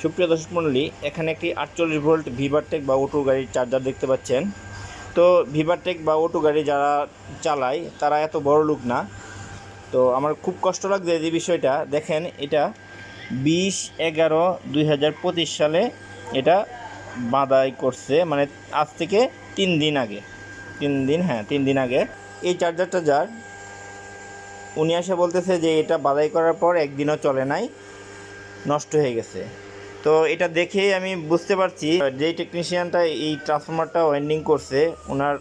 সুপ্রিয় দর্শক মণ্ডলী, এখানে একটি আটচল্লিশ ভোল্ট ভিভারটেক বা অটো গাড়ির চার্জার দেখতে পাচ্ছেন। তো ভিভারটেক বা অটো গাড়ি যারা চালায়, তারা এত বড় লোক না। তো আমার খুব কষ্ট লাগছে যে বিষয়টা। দেখেন, এটা বিশ এগারো দুই সালে এটা বাঁধাই করছে মানে আজ থেকে তিন দিন আগে। তিন দিন হ্যাঁ তিন দিন আগে। এই চার্জারটা যার, উনি এসে বলতেছে যে এটা বাদাই করার পর একদিনও চলে নাই, নষ্ট হয়ে গেছে। তো এটা দেখেই আমি বুঝতে পারছি, যেই টেকনিশিয়ানটা এই ট্রান্সফরমারটা ওয়েন্ডিং করছে ওনার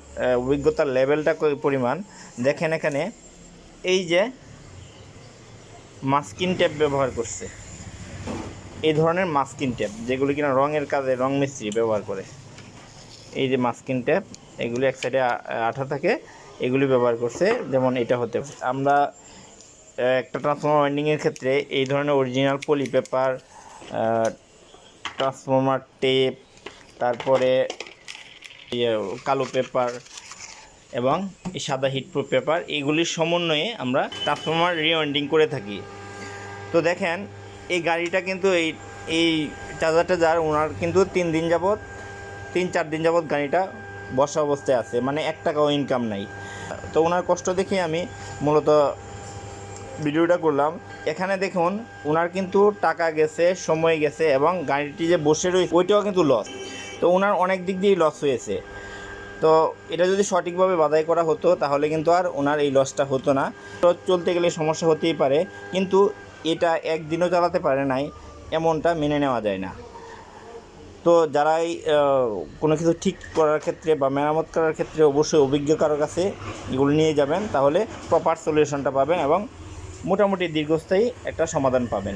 অভিজ্ঞতার লেভেলটা পরিমাণ, দেখেন এখানে, এই যে মাস্কিন ট্যাপ ব্যবহার করছে এই ধরনের মাস্কিন ট্যাপ যেগুলি কিনা রঙের কাজে, রং মিস্ত্রি ব্যবহার করে এই যে মাস্কিন ট্যাপ এগুলি এক সাইডে আঠা থাকে, এগুলি ব্যবহার করছে, যেমন এটা হতে। আমরা একটা ট্রান্সফর্মার ওয়েন্ডিংয়ের ক্ষেত্রে এই ধরনের original poly paper transformer tape তারপরে ইয়ে, কালো পেপার এবং এই সাদা হিটপ্রুফ পেপার এইগুলির সমন্বয়ে আমরা ট্রান্সফর্মার রিওয়াইন্ডিং করে থাকি। তো দেখেন এই গাড়িটা কিন্তু এই এই চার্জারটা যার ওনার কিন্তু তিন দিন যাবৎ তিন চার দিন যাবৎ গাড়িটা বসা অবস্থায় আছে মানে এক টাকাও ইনকাম নাই। তো ওনার কষ্ট দেখে আমি মূলত ভিডিওটা করলাম। এখানে দেখুন ওনার কিন্তু টাকা গেছে, সময় গেছে এবং গাড়িটি যে বসে রয়েছে, ওইটাও কিন্তু লস তো ওনার অনেক দিক দিয়েই লস হয়েছে। তো এটা যদি সঠিকভাবে বাধাই করা হতো, তাহলে কিন্তু আর ওনার এই লসটা হতো না। তো চলতে গেলে সমস্যা হতেই পারে, কিন্তু এটা একদিনও চালাতে পারে নাই, এমনটা মেনে নেওয়া যায় না। তো যারাই কোনো কিছু ঠিক করার ক্ষেত্রে বা মেরামত করার ক্ষেত্রে অবশ্যই অভিজ্ঞ কারও কাছে এগুলো নিয়ে যাবেন, তাহলে প্রপার সলিউশনটা পাবেন এবং মোটামুটি দীর্ঘস্থায়ী একটা সমাধান পাবেন।